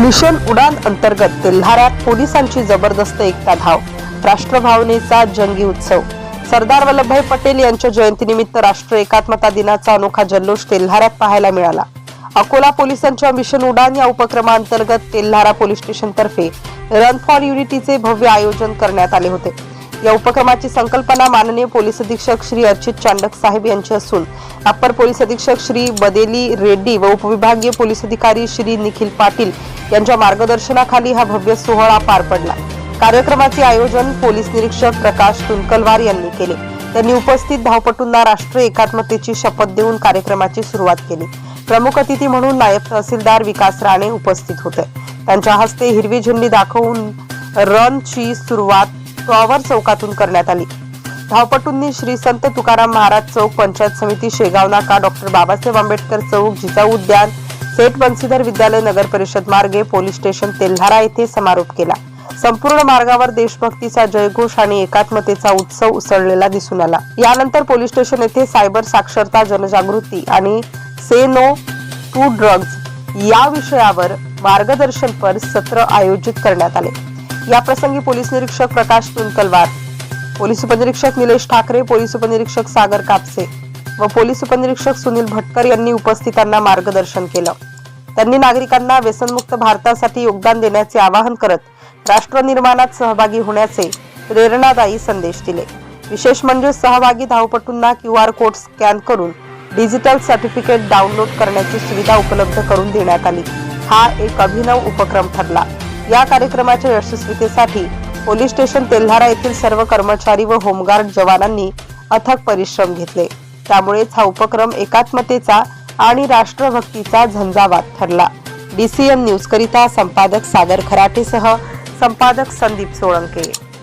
Mission उडान अंतर्गत तेल्हाऱ्यात पोलिसांची जबरदस्त एकता धाव राष्ट्रभावनेचा जंगी उत्सव. सरदार वल्लभभाई पटेल यांच्या जयंतीनिमित्त राष्ट्र एकात्मता दिनाचा अनोखा जल्लोष तेल्हाऱ्यात पाहायला मिळाला. अकोला पोलिसांच्या मिशन उडान या उपक्रमांतर्गत तेल्हारा पोलीस स्टेशन तर्फे रन फॉर युनिटीचे भव्य आयोजन करण्यात आले होते. या उपक्रमाची संकल्पना माननीय पोलीस अधीक्षक श्री अर्चित चांडक साहेब यांची असून अप्पर पोलीस अधीक्षक श्री बदेली रेड्डी व उपविभागीय पोलीस अधिकारी श्री निखिल पाटील यांच्या मार्गदर्शनाखाली हा भव्य सोहळा पार पडला. कार्यक्रमाचे आयोजन पोलीस निरीक्षक प्रकाश तुनकलवार यांनी केले. त्यांनी उपस्थित धावपटूंना राष्ट्रीय एकात्मतेची शपथ देऊन कार्यक्रमाची सुरुवात केली. प्रमुख अतिथी म्हणून नायब तहसीलदार विकास राणे उपस्थित होते. त्यांच्या हस्ते हिरवी झेंडी दाखवून रनची सुरुवात टॉवर चौकातून करण्यात आली. धावपटूंनी श्री संत तुकाराम महाराज चौक पंचायत समिती शेगाव नाका डॉक्टर बाबासाहेब आंबेडकर चौक जिजाऊ उद्यान सेठ बन्सीधर विद्यालय नगर परिषद मार्गे पोलीस स्टेशन तेल्हारा येथे समारोप केला. संपूर्ण मार्गावर देशभक्तीचा जयघोष आणि एकात्मतेचा उत्सव उसळलेला दिसून आला. यानंतर पोलीस स्टेशन येथे सायबर साक्षरता जनजागृती आणि से नो टू ड्रग्ज या विषयावर मार्गदर्शनपर सत्र आयोजित करण्यात आले. या प्रसंगी पोलीस निरीक्षक प्रकाश तुनकलवार पोलीस उपनिरीक्षक निलेश ठाकरे पोलीस उपनिरीक्षक सागर कापसे व पोलीस उपनिरीक्षक सुनील भटकर यांनी उपस्थितांना मार्गदर्शन केलं. त्यांनी नागरिकांना व्यसनमुक्त भारतासाठी योगदान देण्याचे आवाहन करत राष्ट्र निर्माणात सहभागी होण्याचे प्रेरणादायी संदेश दिले. विशेष म्हणजे सहभागी धावपटूंना क्यू आर कोड स्कॅन करून डिजिटल सर्टिफिकेट डाउनलोड करण्याची सुविधा उपलब्ध करून देण्यात आली. हा एक अभिनव उपक्रम ठरला. या कार्यक्रमाच्या यशस्वीतेसाठी पोलीस स्टेशन तेल्हारा येथील सर्व कर्मचारी व होमगार्ड जवानांनी अथक परिश्रम घेतले. त्यामुळेच हा उपक्रम एकात्मतेचा आणि राष्ट्रभक्तीचा झंझावात ठरला. डीसीएन न्यूज करिता संपादक सागर खराटेसह संपादक संदीप सोळंके.